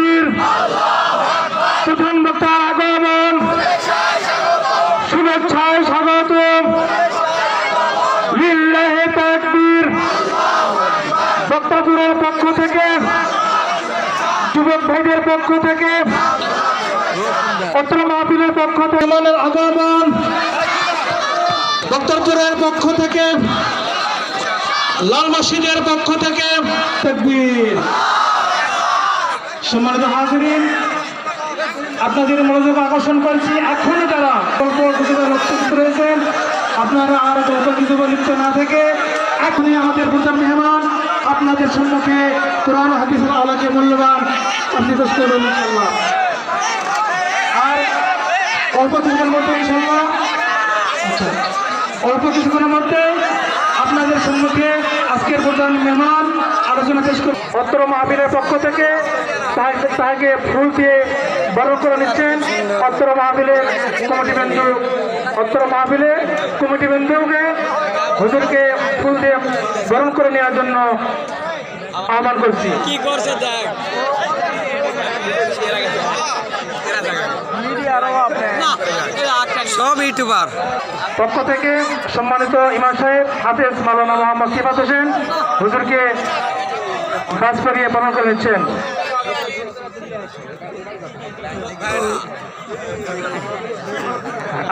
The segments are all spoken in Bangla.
তাকবীর প্রধান বক্তার আগমন। শুভেচ্ছায় স্বাগত। লিল্লাহে তাকবীর বক্তাপুরের পক্ষ থেকে যুবক ভাইদের পক্ষ থেকে অত্র মাহফিলের পক্ষ থেকে। আগমন। বক্তরপুরের পক্ষ থেকে লাল মসজিদের পক্ষ থেকে। তাকবীর সম্মানিত হাজিরিন, আপনাদের মনোযোগ আকর্ষণ করছি। এখনই যারা কিছুটা লক্ষ্য রয়েছেন। আপনারা আর যত কিছু লিপ্ত না থেকে এখনই আমাদের প্রধান মেহমান আপনাদের সম্মুখে কোরআন হাদিসের আলোকে মূল্যবান আপনি পেশ করবেন আর অল্প কিছুক্ষণের মধ্যে ইনশাল্লাহ আচ্ছা অল্প কিছুক্ষণের মধ্যে আপনাদের সম্মুখে আজকের প্রধান মেহমান আলোচনা পেশ করে অত্র মাহবীরের পক্ষ থেকে তাকে তাকে ফুল দিয়ে বরণ করে নিচ্ছেন অত্র মাহবিলের কমিটি বিন্দু অত্র মাহবিলের কমিটি বিন্দুকে হুজুরকে ফুল দিয়ে বরণ করে নেওয়ার জন্য আহ্বান করছি। কি করছে দেখ? ইউটিউবার পক্ষ থেকে সম্মানিত ইমাম সাহেব, হাফেজ মালানা মোহাম্মদ সিফাত হোসেন, হুজুরকে কাজ করিয়ে বরণ করে নিচ্ছেন।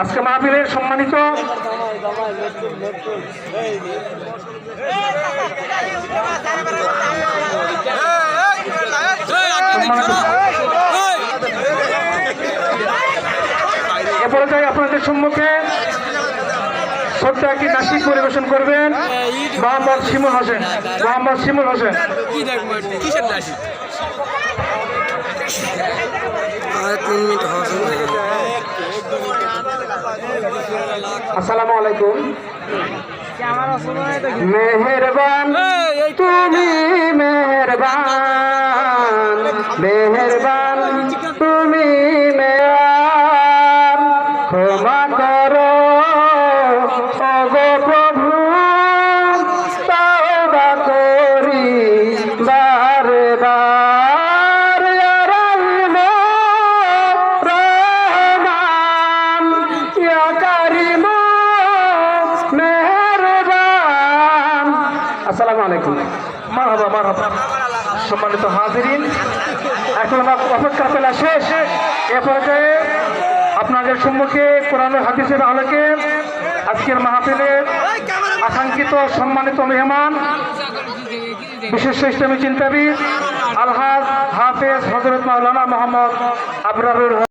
আজকে মাহফিলের সম্মানিত এ পর্যায়ে আপনাদের সম্মুখে ছোট্ট একটি নাসিক পরিবেশন করবেন মোহাম্মদ শিমুল হোসেন। মোহাম্মদ শিমুল হোসেন। আসসালামু আলাইকুম। মেহেরবান তুমি মেহেরবান মেহেরবান। ক্ষমা করো প্রভু, তওবা করি বারে বার রহমান কারিম, মেহেরবান। আসসালামু আলাইকুম। মারহাবা মারহাবা। সম্মানিত হাজিরিন, এখন আপ- অপেক্ষা পেলা শেষ। এ পর্যায়ে আপনাদের সম্মুখে কোরআন হাদিসের আলোকে আজকের মাহফিলের আকাঙ্ক্ষিত সম্মানিত মেহমান, বিশেষ ইসলামী চিন্তাবিদ আলহাজ হাফেজ হজরত মাওলানা মোহাম্মদ আবরারুল